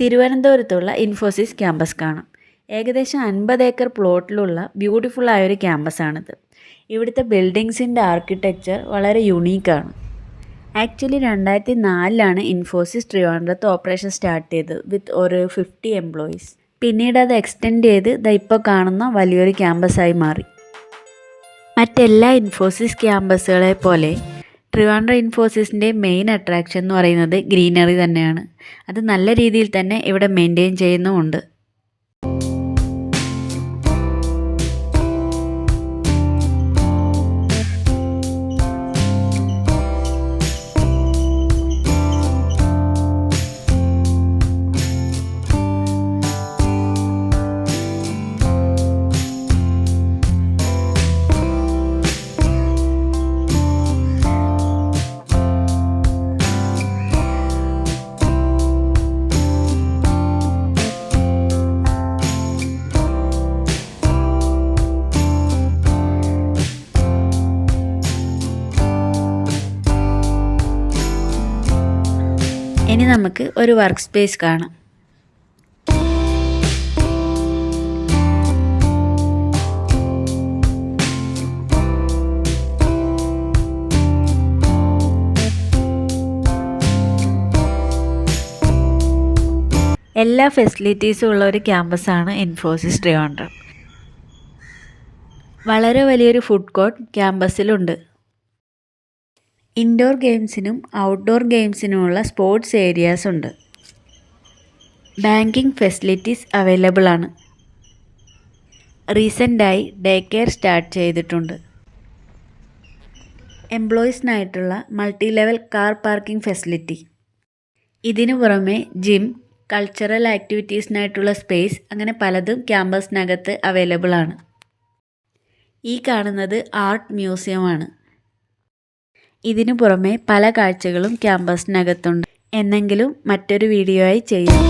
തിരുവനന്തപുരത്തുള്ള ഇൻഫോസിസ് ക്യാമ്പസ് കാണാം. ഏകദേശം അൻപത് ഏക്കർ പ്ലോട്ടിലുള്ള ബ്യൂട്ടിഫുൾ ആയൊരു ക്യാമ്പസാണിത്. ഇവിടുത്തെ ബിൽഡിങ്സിന്റെ ആർക്കിടെക്ചർ വളരെ യുണീക്കാണ്. ആക്ച്വലി രണ്ടായിരത്തി നാലിലാണ് ഇൻഫോസിസ് ട്രിവാൻഡ്രത്ത് ഓപ്പറേഷൻ സ്റ്റാർട്ട് ചെയ്തത് വിത്ത് ഒരു ഫിഫ്റ്റി എംപ്ലോയീസ്. പിന്നീട് അത് എക്സ്റ്റെൻഡ് ചെയ്ത് ദ ഇപ്പോൾ കാണുന്ന വലിയൊരു ക്യാമ്പസായി മാറി. മറ്റെല്ലാ ഇൻഫോസിസ് ക്യാമ്പസുകളെ പോലെ ട്രിവാൻഡ്ര ഇൻഫോസിസിന്റെ മെയിൻ അട്രാക്ഷൻ എന്ന് പറയുന്നത് ഗ്രീനറി തന്നെയാണ്. അത് നല്ല രീതിയിൽ തന്നെ ഇവിടെ മെയിന്റെയിൻ ചെയ്യുന്നുമുണ്ട്. ഇനി നമുക്ക് ഒരു വർക്ക് സ്പേസ് കാണാം. എല്ലാ ഫെസിലിറ്റീസും ഉള്ള ഒരു ക്യാമ്പസാണ് ഇൻഫോസിസ് ട്രിവാൻഡ്രം വളരെ വലിയൊരു ഫുഡ് കോർട്ട് ക്യാമ്പസിലുണ്ട് ഇൻഡോർ ഗെയിംസിനും ഔട്ട്ഡോർ ഗെയിംസിനുമുള്ള സ്പോർട്സ് ഏരിയാസ് ഉണ്ട്. ബാങ്കിങ് ഫെസിലിറ്റീസ് അവൈലബിൾ ആണ് റീസെന്റായി ഡേ കെയർ സ്റ്റാർട്ട് ചെയ്തിട്ടുണ്ട്. എംപ്ലോയീസിനായിട്ടുള്ള multi level car parking facility. ഇതിനു പുറമെ ജിം കൾച്ചറൽ ആക്ടിവിറ്റീസിനായിട്ടുള്ള സ്പേസ് അങ്ങനെ പലതും ക്യാമ്പസിനകത്ത് അവൈലബിൾ ആണ് ഈ കാണുന്നത് ആർട്ട് മ്യൂസിയമാണ്. ഇതിനു പുറമെ പല കാഴ്ചകളും ക്യാമ്പസിനകത്തുണ്ട്. എന്നെങ്കിലും മറ്റൊരു വീഡിയോ ആയി ചെയ്യാം